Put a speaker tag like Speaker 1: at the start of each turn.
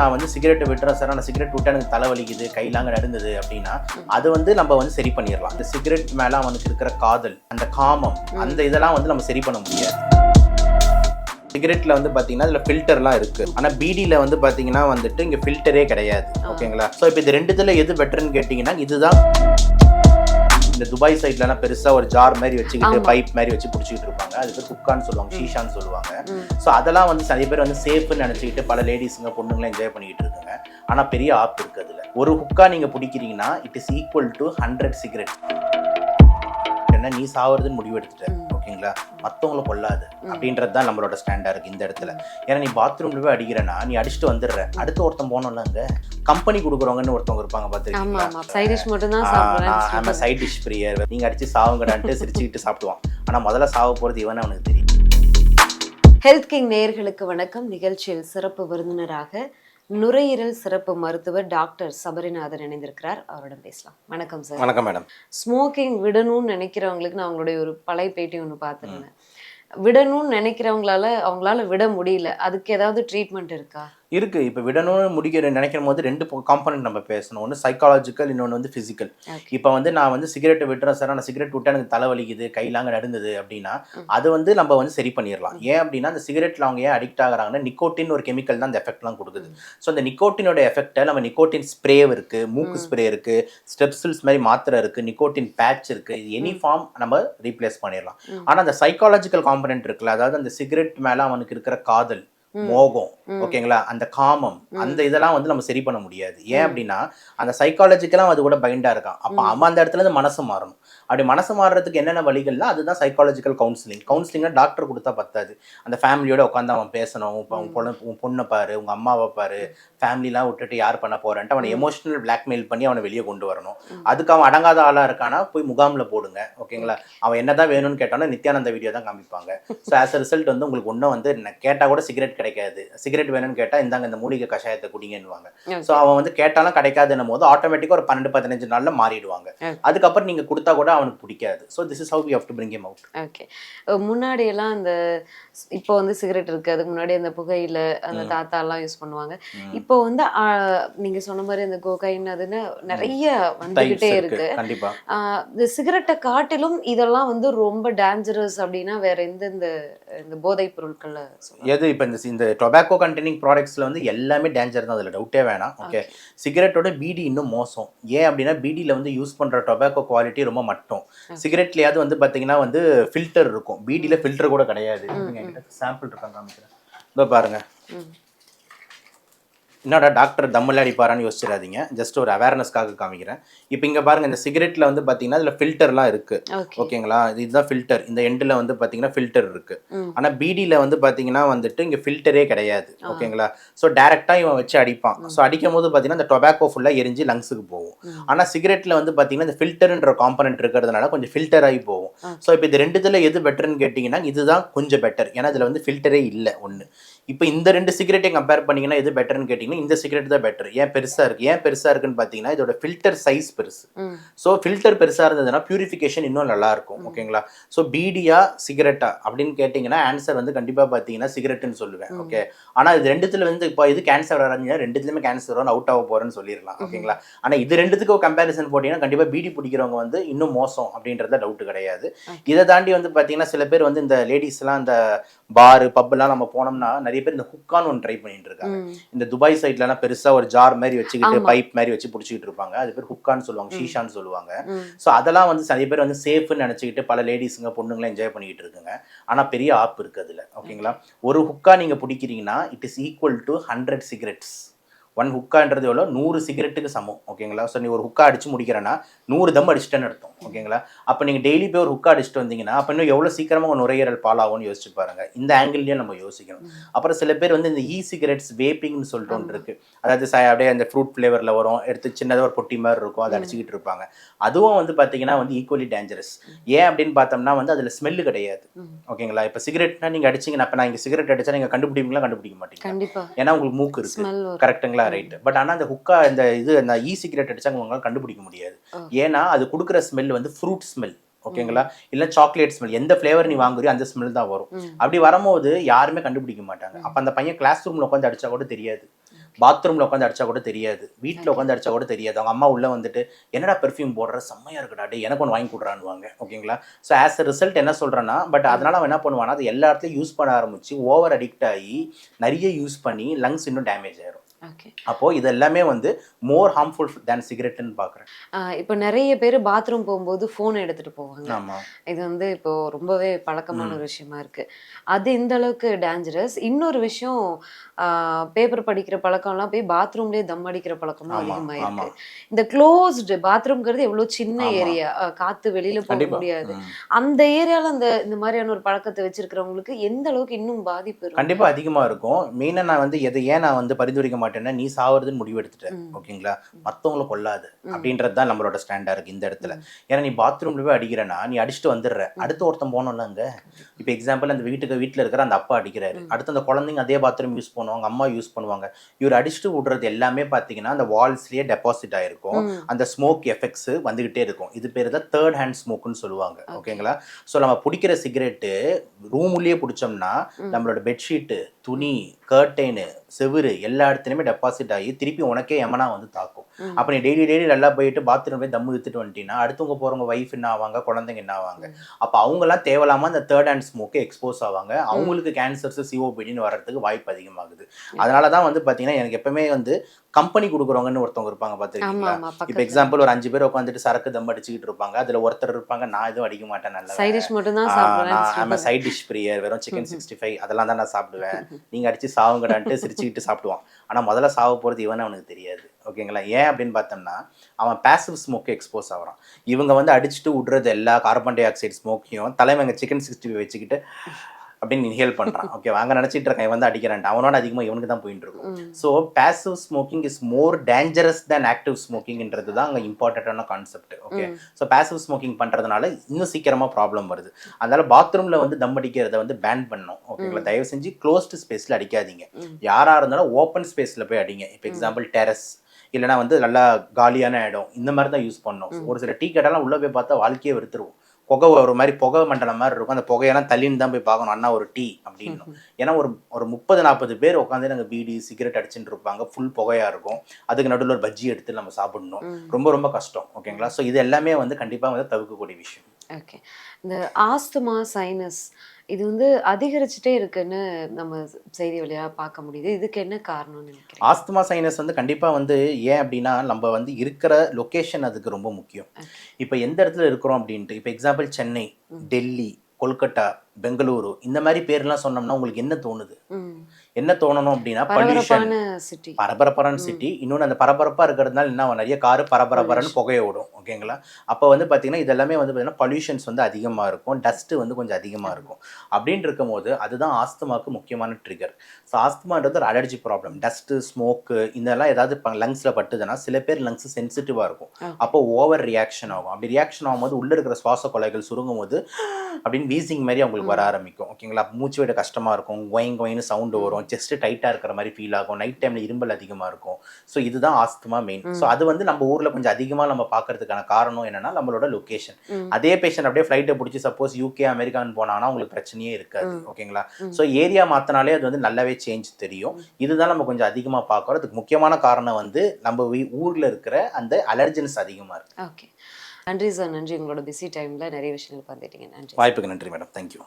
Speaker 1: நான் வந்து சிகரெட் விட்டுறேன் சார். நான் சிகரெட் விட்டு எனக்கு தலை வலிக்குது கையிலாங்க நடுங்குது அப்படின்னா அது வந்து நம்ம வந்து சரி பண்ணிடலாம். இந்த சிகரெட் மேல அவனுக்கு இருக்கிற காதல் அந்த காமம் அந்த இதெல்லாம் வந்து நம்ம சரி பண்ண முடியாது. சிகரெட்ல வந்து பாத்தீங்கன்னா இதுல ஃபில்டர்லாம் இருக்கு. ஆனா பீடியில வந்து பாத்தீங்கன்னா வந்துட்டு இங்க ஃபில்டரே கிடையாது. ஓகேங்களா? ஸோ இப்போ இது ரெண்டுத்துல எது பெட்டர்னு கேட்டிங்கன்னா இதுதான். இந்த துபாய் சைட்லலாம் பெருசா ஒரு ஜார் மாதிரி வச்சுக்கிட்டு. பைப் மாதிரி வச்சு பிடிச்சிக்கிட்டு இருப்பாங்க. அது பேர் குக்கான்னு சொல்லுவாங்க ஷீஷான்னு சொல்லுவாங்க. ஸோ அதெல்லாம் வந்து நிறைய பேர் வந்து சேஃப்னு நினச்சிக்கிட்டு பல லேடிஸுங்க பொண்ணுங்களாம் என்ஜாய் பண்ணிக்கிட்டு இருக்குங்க. ஆனால் பெரிய ஆப் இருக்கு அதில். ஒரு ஹுக்கா நீங்கள் பிடிக்கிறீங்கன்னா it is equal to hundred cigarette என்ன நீ சாவறதுன்னு முடிவு எடுத்துட்ட.
Speaker 2: ம்.
Speaker 1: ஓகேங்களா மற்றவங்கள கொல்லாது. அப்படின்றது தான் நம்மளோட ஸ்டாண்டா இருக்கு இந்த இடத்துல. ஏன்னா நீ பாத்ரூம்ல போய் அடிக்கிறேன்னா நீ அடிச்சுட்டு வந்துடுற. அடுத்து ஒருத்தன் போனோம்ல அங்க? கம்பெனி கொடுக்குறவங்கன்னு ஒருத்தவங்க இருப்பாங்க பார்த்துருக்கீங்களா
Speaker 2: ஆமா சைட் டிஷ்
Speaker 1: பிரியர் நீங்க அடிச்சு சாவுங்கடான்ட்டு சிரிச்சுக்கிட்டு சாப்பிடுவான். ஆனா முதல்ல சாவ போறது இவனே அவனுக்கு தெரியும்.
Speaker 2: ஹெல்த் கிங் நேயர்களுக்கு வணக்கம். நிகழ்ச்சியில் சிறப்பு விருந்தினராக நுரையீரல் சிறப்பு மருத்துவர் டாக்டர் சபரிநாதன் இணைந்திருக்கிறார். அவரிடம் பேசலாம். வணக்கம் சார்.
Speaker 1: வணக்கம் மேடம்.
Speaker 2: ஸ்மோக்கிங் விடணும்னு நினைக்கிறவங்களுக்கு நான் அவங்களுடைய ஒரு பழைய பேட்டி ஒன்று பார்த்துருந்தேன். விடணும்னு நினைக்கிறவங்களால அவங்களால விட முடியல. அதுக்கு ஏதாவது ட்ரீட்மெண்ட் இருக்கா?
Speaker 1: இருக்கு இப்போ விடணும்னு முடிக்கிற நினைக்கிற போது ரெண்டு காம்பனன்ட் நம்ம பேசணும் ஒன்று சைக்காலஜிக்கல் இன்னொன்று வந்து ஃபிசிக்கல். இப்போ வந்து நான் வந்து சிகரெட் விட்டுறேன் சார் நான் சிகரெட் விட்டு எனக்கு தலை வலிக்குது கையிலாங்க நடுங்குது அப்படின்னா. அது வந்து நம்ம வந்து சரி பண்ணிடலாம் ஏன் அப்படின்னா அந்த சிகரெட்ல அவங்க ஏன் அடிக்ட் ஆகுறாங்கன்னா நிக்கோட்டின் ஒரு கெமிக்கல் தான் அந்த எஃபெக்ட்லாம் கொடுக்குது ஸோ அந்த நிக்கோட்டினோட எஃபெக்ட்டை நம்ம நிக்கோட்டின் ஸ்ப்ரே இருக்கு மூக்கு. ஸ்ப்ரே இருக்கு ஸ்டெப்சில்ஸ் மாதிரி மாத்திரை இருக்கு நிக்கோட்டின் பேட்ச் இருக்கு எனி ஃபார்ம் நம்ம ரீப்ளேஸ் பண்ணிடலாம்
Speaker 2: ம்.
Speaker 1: ஆனா அந்த சைக்காலஜிக்கல் காம்பனன்ட் இருக்குல்ல அதாவது அந்த சிகரெட் மேல அவனுக்கு இருக்கிற காதல். மோகம். ஓகேங்களா அந்த காமம். அந்த இதெல்லாம் வந்து நம்ம சரி பண்ண முடியாது ஏன். அப்படின்னா அந்த சைக்காலஜிக்கெல்லாம் அது கூட பைண்டா இருக்கான் அப்போ. அவன் அந்த இடத்துல இருந்து மனசு மாறணும் அப்படி மனசு மாறுறதுக்கு என்னென்ன வழிகள்னா அதுதான் சைக்காலஜிக்கல் கவுன்சிலிங் கவுன்சிலிங்காக டாக்டர் கொடுத்தா பத்தாது அந்த ஃபேமிலியோட உட்காந்து அவன் பேசணும் உன். பொண்ணு பாரு உங்க அம்மாவை பாரு ஃபேமிலிலாம் விட்டுட்டு யார் பண்ண போறேன்ட்டு அவனை. எமோஷனல் பிளாக்மெயில் பண்ணி அவனை வெளியே கொண்டு வரணும். அதுக்கு அவன் அடங்காத ஆளா இருக்கானா போய் முகாம்ல போடுங்க ஓகேங்களா அவன் என்னதான் வேணும்னு கேட்டானா நித்யானந்த வீடியோ தான் காமிப்பாங்க ஸோ ஆஸ் அ ரிசல்ட் வந்து உங்களுக்கு ஒன்றும் வந்து என்ன கேட்டா கூட சிகரெட் கிடைக்காது. சிகரெட் வேணும்னு கேட்டா இந்தாங்க இந்த மூலிகை கஷாயத்தை குடிங்கன்னுவாங்க. ஸோ அவன் வந்து கேட்டாலும் கிடைக்காதுன்னும் போது ஆட்டோமேட்டிக்காக ஒரு பன்னெண்டு பதினஞ்சு நாள்ல மாறிடுவாங்க. அதுக்கப்புறம் நீங்க கொடுத்தா கூட அவனுக்கு பிடிக்காது. So this is how you have to bring him out
Speaker 2: okay முன்னாடி எல்லாம் அந்த இப்போ வந்து சிகரெட் இருக்கு. அதுக்கு முன்னாடி அந்த புகையில அந்த
Speaker 1: ம்.
Speaker 2: தாத்தா எல்லாம் யூஸ் பண்ணுவாங்க இப்போ வந்து நீங்க சொன்ன மாதிரி அந்த கோகைன் அதுன்னு நிறைய வந்துகிட்டே இருக்கு. இந்த சிகரெட்டை காட்டிலும் இதெல்லாம் வந்து ரொம்ப டேஞ்சரஸ் அப்படின்னா வேற எந்த இந்த போதைப் பொருட்கள்ல
Speaker 1: எது? இப்போ இந்த இந்த டொபாக்கோ கண்டெய்னிங் ப்ராடக்ட்ஸ்ல வந்து எல்லாமே டேஞ்சர் தான் அதில். டவுட்டே வேணாம். ஓகே சிகரெட்டோட பீடி இன்னும் மோசம். ஏன் அப்படின்னா பீடியில் வந்து யூஸ் பண்ணுற டொபாக்கோ குவாலிட்டி ரொம்ப மட்டும். சிகரெட்லையாவது வந்து பார்த்தீங்கன்னா வந்து ஃபில்டர் இருக்கும். பீடியில் ஃபில்டர் கூட கிடையாது. சாம்பிள் இருக்காங்க காமிக்கிறேன் இதோ பாருங்க.
Speaker 2: ம்.
Speaker 1: என்னடா டாக்டர் தம்மில் அடிப்பாரான்னு யோசிச்சிடாதீங்க. ஜஸ்ட் ஒரு அவேர்னஸ்க்காக காமிக்கிறேன். இப்போ இங்கே பாருங்க இந்த சிகரெட்டில் வந்து பார்த்தீங்கன்னா இதில் ஃபில்டர்லாம் இருக்கு.
Speaker 2: ஓகே
Speaker 1: ஓகேங்களா? இது- இதுதான் ஃபில்டர் இந்த எண்டில் வந்து பார்த்தீங்கன்னா ஃபில்டர் இருக்கு.
Speaker 2: ம்.
Speaker 1: ஆனால் பீடியில் வந்து பார்த்தீங்கன்னா வந்துட்டு இங்கே ஃபில்டரே கிடையாது. ஓகேங்களா? ஸோ டேரெக்டாக இவன் வச்சு அடிப்பான். ஸோ அடிக்கும் போது பார்த்தீங்கன்னா இந்த டொபாக்கோ ஃபுல்லாக எரிஞ்சு லங்ஸுக்கு போகும். ஆனால் சிகரெட்டில் வந்து பார்த்தீங்கன்னா இந்த ஃபில்டர்ன்ற காம்பனன்ட் இருக்கிறதுனால கொஞ்சம் ஃபில்டர் ஆகி போகும். ஸோ இப்போ இது ரெண்டுத்துல எது பெட்டர்னு கேட்டிங்கன்னா இதுதான் கொஞ்சம் பெட்டர் ஏன்னா இதில் வந்து ஃபில்டரே இல்லை ஒன்று இப்போ இந்த ரெண்டு சிகரெட்டையும் கம்பேர் பண்ணீங்கன்னா எது பெட்டர்னு கேட்டிங்கன்னா இந்த சிகரெட் தான் பெட்டர் ஏன் பெருசாக இருக்குது ஏன் பெருசாக இருக்குன்னு பார்த்தீங்கன்னா இதோட ஃபில்டர் சைஸ் பெருசு. ஸோ ஃபில்டர் பெருசாக இருந்ததுன்னா பியூரிஃபிகேஷன் இன்னும் நல்லா இருக்கும். ஓகேங்களா? ஸோ பீடியா சிகரெட்டா அப்படின்னு கேட்டிங்கன்னா ஆன்சர் வந்து கண்டிப்பாக பார்த்தீங்கன்னா சிகரெட்டுன்னு சொல்லுவேன். ஓகே ஆனால் இது ரெண்டுத்துல வந்து இப்போ இது கேன்சர் வராங்கன்னா ரெண்டுத்துலையுமே கேன்சர் வரும் அவுட் ஆக போகிறேன்னு சொல்லிடலாம். ஓகேங்களா? ஆனால் இது ரெண்டுத்துக்கு கம்பேரிசன் போட்டிங்கன்னா கண்டிப்பாக பீடி பிடிக்கிறவங்க வந்து இன்னும் மோசம் அப்படின்றத டவுட் கிடையாது. இதை தாண்டி வந்து பார்த்தீங்கன்னா சில பேர் வந்து இந்த லேடிஸ்லாம் இந்த பாரு பப்லாம் நம்ம போனோம்னா நிறைய பேர் இந்த ஹுக்கான்னு ஒன்று ட்ரை பண்ணிட்டு இருக்காங்க. இந்த துபாய் சைட்லலாம் பெருசா ஒரு ஜார் மாதிரி வச்சுக்கிட்டு. பைப் மாதிரி வச்சு பிடிச்சிக்கிட்டு இருப்பாங்க. அது பேர் ஹுக்கான்னு சொல்லுவாங்க ஷீஷான்னு சொல்லுவாங்க. ஸோ அதெல்லாம் வந்து நிறைய பேர் வந்து சேஃப்னு நினச்சிக்கிட்டு பல லேடிஸுங்க பொண்ணுங்களாம் என்ஜாய் பண்ணிக்கிட்டு இருக்குங்க. ஆனால் பெரிய ஆப் இருக்குது அதில். ஓகேங்களா ஒரு ஹுக்கா நீங்கள் பிடிக்கிறீங்கன்னா it is equal to hundred cigarettes one ஹுக்கான்றது எவ்வளோ? நூறு சிகரெட்டுக்கு சமம் ஓகேங்களா? ஸோ நீ ஒரு ஹுக்கா அடிச்சு முடிக்கிறேன்னா நூறு தம் அடிச்சிட்டேன்னு அர்த்தம் ஓகேங்களா? அப்போ நீங்கள் டெய்லி போய் ஒரு ஹுக்கா அடிச்சுட்டு வந்தீங்கன்னா அப்போ இன்னும் எவ்வளோ சீக்கிரமாக நுரையீரல் பாலாகும்னு யோசிச்சு பாருங்க. இந்த ஆங்கிள்லேயும் நம்ம யோசிக்கணும். அப்புறம் சில பேர் வந்து இந்த இ சிகரெட்ஸ் வேப்பிங்னு சொல்லிட்டு ஒன்று இருக்கு. அதாவது ச- அப்படியே அந்த ஃப்ரூட் ஃப்ளேவரில் வரும் எடுத்து சின்னதாக ஒரு பொட்டி மாதிரி இருக்கும் அதை அடிச்சுக்கிட்டு இருப்பாங்க. அதுவும் வந்து பார்த்தீங்கன்னா வந்து ஈக்குவலி டேஞ்சரஸ் ஏன் அப்படின்னு பார்த்தோம்னா வந்து அதில் ஸ்மெல்லு கிடையாது. ஓகேங்களா? இப்போ சிகரெட்னா நீங்கள் அடிச்சீங்கன்னா இப்போ நான் இங்கே சிகரெட் அடிச்சா நீங்கள் கண்டுபிடிப்பீங்களா? கண்டுபிடிக்க மாட்டீங்க ஏன்னா உங்களுக்கு மூக்கு இருக்கு.
Speaker 2: ஸ்மெல்
Speaker 1: கரெக்ட்டுங்களா ரைட் பட் ஆனால் அந்த ஹுக்கா இந்த இது அந்த இ சிகரெட் அடிச்சாங்க உங்களால் கண்டுபிடிக்க முடியாது. ஏன்னா அது கொடுக்குற ஸ்மெல் வந்து ஃப்ரூட் ஸ்மெல் ஓகேங்களா? இல்லை சாக்லேட் ஸ்மெல் எந்த ஃப்ளேவர் நீ வாங்குறியோ அந்த ஸ்மெல் தான் வரும். அப்படி வரும்போது யாருமே கண்டுபிடிக்க மாட்டாங்க. அப்போ அந்த பையன் கிளாஸ் ரூமில் உட்காந்து அடிச்சா கூட தெரியாது. பாத்ரூம்ல உட்காந்து அடிச்சா கூட தெரியாது. வீட்டில் உட்காந்து அடிச்சா கூட தெரியாது. அவங்க அம்மா உள்ள வந்துட்டு என்னடா பெர்ஃப்யூம் போடுற? செம்மையா இருக்குடா எனக்கு ஒன்று வாங்கி கொடுறான்னுவாங்க. ஓகேங்களா? ஸோ ஆஸ் அ ரிசல்ட் என்ன சொல்றேன்னா பட் அதனால அவன் என்ன பண்ணுவானா அது எல்லா இடத்துலையும் யூஸ் பண்ண ஆரம்பிச்சு ஓவர் அடிக்ட் ஆகி நிறைய யூஸ் பண்ணி லங்ஸ் இன்னும் டேமேஜ் ஆயிரும். அப்போ இது எல்லாமே வந்து மோர் ஹார்ம்ஃபுல் தேன் சிகரெட்னு பார்க்குறேன்.
Speaker 2: இப்போ நிறைய பேர் பாத்ரூம் போகும்போது ஃபோன் எடுத்துட்டு போவாங்க. இது வந்து இப்போ ரொம்பவே பழக்கமான ஒரு விஷயமா இருக்கு. அது இந்த அளவுக்கு டேஞ்சரஸ் இன்னொரு விஷயம் பேப்பர் படிக்கிற பழக்கம்லாம் போய் பாத்ரூம்லயே தம் அடிக்கிற பழக்கமும் அதிகமாயிருக்கு. இந்த க்ளோஸ்டு பாத்ரூம்ங்கிறது எவ்வளவு சின்ன. ஏரியா காத்து வெளியில போக முடியாது. அந்த ஏரியால அந்த இந்த மாதிரியான ஒரு பழக்கத்தை வச்சிருக்கிறவங்களுக்கு எந்த அளவுக்கு இன்னும் பாதிப்பு
Speaker 1: கண்டிப்பா அதிகமா இருக்கும். மெயினா நான் வந்து எதை ஏன் நான் வந்து பரிந்துரைக்க மாட்டேன்னா நீ சாவறதுன்னு முடிவு எடுத்துட்டேன்
Speaker 2: ம்.
Speaker 1: ஓகேங்களா? மத்தவங்கள கொல்லாது. அப்படின்றது தான் நம்மளோட ஸ்டாண்டா இருக்கு இந்த இடத்துல. ஏன்னா நீ பாத்ரூம்ல போய் அடிக்கிறனா நீ அடிச்சுட்டு வந்துடுற. அடுத்து ஒருத்தன் போனோம்ல அங்க? இப்போ எக்ஸாம்பிள் அந்த வீட்டுக்கு வீட்டுல இருக்கிற அந்த அப்பா அடிக்கிறாரு. அடுத்து அந்த குழந்தைங்க அதே பாத்ரூம் யூஸ் பண்ணுவாங்க அம்மா யூஸ் பண்ணுவாங்க. இவர் அடிச்சுட்டு விடுறது எல்லாமே பாத்தீங்கன்னா அந்த வால்ஸ்லயே டெபாசிட் ஆயிருக்கும்.
Speaker 2: ம்.
Speaker 1: அந்த ஸ்மோக் எஃபெக்ட்ஸ் வந்துகிட்டே இருக்கும். இது பேர் தான் தேர்ட் ஹேண்ட் ஸ்மோக்குன்னு சொல்லுவாங்க ஓகேங்களா? ஸோ நம்ம பிடிக்கிற சிகரெட்டு ரூம் உள்ளே பிடிச்சோம்னா நம்மளோட பெட்ஷீட்டு துணி கர்டைனு செவுரு எல்லா இடத்துலையுமே டெபாசிட் ஆகி திருப்பி உனக்கே எமனா வந்து தாக்கும். அப்போ நீ டெய்லி டெய்லி நல்லா போயிட்டு பாத்ரூம் போய் தம்மு வித்துட்டு வந்துட்டீங்கன்னா அடுத்தவங்க போறவங்க ஒய்ஃப் என்ன ஆவாங்க குழந்தைங்க என்ன ஆவாங்க? அப்போ அவங்கெல்லாம் தேவையில்லாம அந்த தேர்ட் ஹேண்ட் ஸ்மோக்கு எக்ஸ்போஸ் ஆவாங்க. அவங்களுக்கு கேன்சர்ஸ் சிஓபிடின்னு வர்றதுக்கு வாய்ப்பு அதிகமாகுது. அதனால தான் வந்து பார்த்தீங்கன்னா எனக்கு எப்பவுமே வந்து கம்பெனி கொடுக்குறவங்கன்னு ஒருத்தவங்க இருப்பாங்க பார்த்துருக்கீங்களா இப்போ எக்ஸாம்பிள் ஒரு அஞ்சு பேர் உட்காந்துட்டு சரக்கு தம் அடிச்சுக்கிட்டு இருப்பாங்க. அதுல ஒருத்தர் இருப்பாங்க நான் எதுவும் அடிக்க மாட்டேன் நல்லா
Speaker 2: சைட் டிஷ் மட்டும் தான் சாப்பிடுவேன்
Speaker 1: சைட் டிஷ் பிரியர். வெறும் சிக்கன் சிக்ஸ்டி ஃபைவ் அதெல்லாம் தான் நான் சாப்பிடுவேன். நீங்க அடிச்சு சாவுங்கடான்ட்டு சிரிச்சுக்கிட்டு சாப்பிடுவான். ஆனா முதல்ல சாவ போறது இவன் அவனுக்கு தெரியாது. ஓகேங்களா? ஏன் அப்படின்னு பார்த்தோம்னா அவன் பேசிவ் ஸ்மோக்கு எக்ஸ்போஸ் ஆகுறான். இவங்க வந்து அடிச்சுட்டு விடுறது எல்லா கார்பன் டை ஆக்சைடு ஸ்மோக்கையும் தலைவங்க சிக்கன் சிக்ஸ்டி ஃபைவ் வச்சுக்கிட்டு அப்படின்னு இன்ஹேல் பண்றான். ஓகே வாங்க நினைச்சிட்டு இருக்கேன் இவன் வந்து அடிக்கிறான் அவனோட அதிகமா இவனுக்கு தான் போயிட்டு இருக்கும். So passive smoking is more dangerous than active ஸ்மோக்கிங்ன்றது தான் அங்கே இம்பார்ட்டண்ட்டான concept okay. So passive smoking பண்ணுறதுனால இன்னும் சீக்கிரமாக ப்ராப்ளம் வருது. அதனால பாத்ரூமில் வந்து தம் அடிக்கிறத வந்து பேன் பண்ணணும். ஓகேங்களா? தயவு செஞ்சு க்ளோஸ்டு ஸ்பேஸில் அடிக்காதீங்க. யாராக இருந்தாலும் ஓப்பன் ஸ்பேஸில் போய் அடிங்க. இப்போ எக்ஸாம்பிள் டெரஸ் இல்லைனா வந்து நல்லா காலியான இடம் இந்த மாதிரி தான் யூஸ் பண்ணணும் ஒரு சில டீ கடைலாம் உள்ளே போய் பார்த்தா வாழ்க்கையே வெறுத்துருவோம் புகை ஒரு மாதிரி புகை மண்டலம் மாதிரி இருக்கும். அந்த புகையெல்லாம் தள்ளின்னு தான் போய் பார்க்கணும். அண்ணா ஒரு டீ அப்படின்னு ஏன்னா ஒரு ஒரு முப்பது நாற்பது பேர் உட்காந்து நாங்கள் பீடி சிகரெட் அடிச்சுட்டு இருப்பாங்க. ஃபுல் புகையா இருக்கும். அதுக்கு நடுவில் ஒரு பஜ்ஜி எடுத்து நம்ம சாப்பிடணும். ரொம்ப ரொம்ப கஷ்டம். ஓகேங்களா ஸோ இது எல்லாமே வந்து கண்டிப்பாக வந்து தவிர்க்கக்கூடிய விஷயம்.
Speaker 2: ஓகே இந்த ஆஸ்துமா சைனஸ் இது வந்து அதிகரிச்சுட்டே இருக்குன்னு நம்ம செய்தி வழியா பார்க்க முடியுது. இதுக்கு என்ன காரணம்னு நினைக்கிறேன்
Speaker 1: ஆஸ்துமா சைனஸ் வந்து கண்டிப்பாக வந்து ஏன் அப்படின்னா நம்ம வந்து இருக்கிற லொக்கேஷன் அதுக்கு ரொம்ப முக்கியம். இப்போ எந்த இடத்துல இருக்கிறோம் அப்படின்ட்டு இப்போ எக்ஸாம்பிள் சென்னை டெல்லி கொல்கட்டா பெங்களூரு இந்த மாதிரி பேர்லாம் சொன்னோம்னா உங்களுக்கு என்ன தோணுது. என்ன தோணணும் அப்படின்னா பொல்யூஷன்
Speaker 2: பரபரப்பான சிட்டி
Speaker 1: இன்னொன்று அந்த பரபரப்பாக இருக்கிறதுனால என்ன? நிறைய காரு பரபரப்பரன்னு புகைய விடும் ஓகேங்களா? அப்போ வந்து பார்த்தீங்கன்னா இதெல்லாமே வந்து பார்த்தீங்கன்னா பொல்யூஷன்ஸ் வந்து அதிகமாக இருக்கும். டஸ்ட்டு வந்து கொஞ்சம் அதிகமாக இருக்கும். அப்படின்னு இருக்கும்போது அதுதான் ஆஸ்துமாக்கு முக்கியமான ட்ரிகர் ஸோ ஆஸ்துமான்றது ஒரு அலர்ஜி ப்ராப்ளம் டஸ்ட்டு ஸ்மோக்கு இதெல்லாம் ஏதாவது இப்போ லங்ஸில் பட்டுதுன்னா சில பேர் லங்ஸ் சென்சிட்டிவாக இருக்கும். அப்போ ஓவர் ரியாக்ஷன் ஆகும். அப்படி ரியாக்ஷன் ஆகும்போது உள்ளே இருக்கிற சுவாச கொலைகள் சுருங்கும் போது அப்படின்னு வீசிங் மாதிரி அவங்களுக்கு வர ஆரம்பிக்கும். ஓகேங்களா? மூச்சு விட கஷ்டமாக இருக்கும். கொயின் கொயின்னு சவுண்டு வரும். செஸ்ட் டைட்டாக இருக்கிற மாதிரி ஃபீல் ஆகும். நைட் டைமில் இரும்பல் அதிகமாக இருக்கும். ஸோ இதுதான் ஆஸ்துமா மெயின் ஸோ அது வந்து நம்ம ஊரில் கொஞ்சம் அதிகமாக நம்ம பார்க்கறதுக்கான காரணம் என்னன்னா நம்மளோட லொக்கேஷன். அதே பேஷண்ட் அப்படியே ஃப்ளைட்டை பிடிச்சி சப்போஸ் யூகே அமெரிக்கான்னு போனாங்கன்னா உங்களுக்கு பிரச்சனையே இருக்காது. ஓகேங்களா. ஸோ ஏரியா மாற்றினாலே அது வந்து நல்லாவே சேஞ்ச் தெரியும். இதுதான் நம்ம கொஞ்சம் அதிகமாக பார்க்குறோம். அதுக்கு முக்கியமான காரணம் வந்து நம்ம ஊரில் இருக்கிற அந்த அலர்ஜன்ஸ் அதிகமாக இருக்கு.
Speaker 2: ஓகே நன்றி சார் நன்றி. உங்களோட பிஸி டைம்ல நிறைய விஷயங்கள் பார்த்துட்டீங்க நன்றி
Speaker 1: வாய்ப்புக்கு நன்றி மேடம் தேங்க்யூ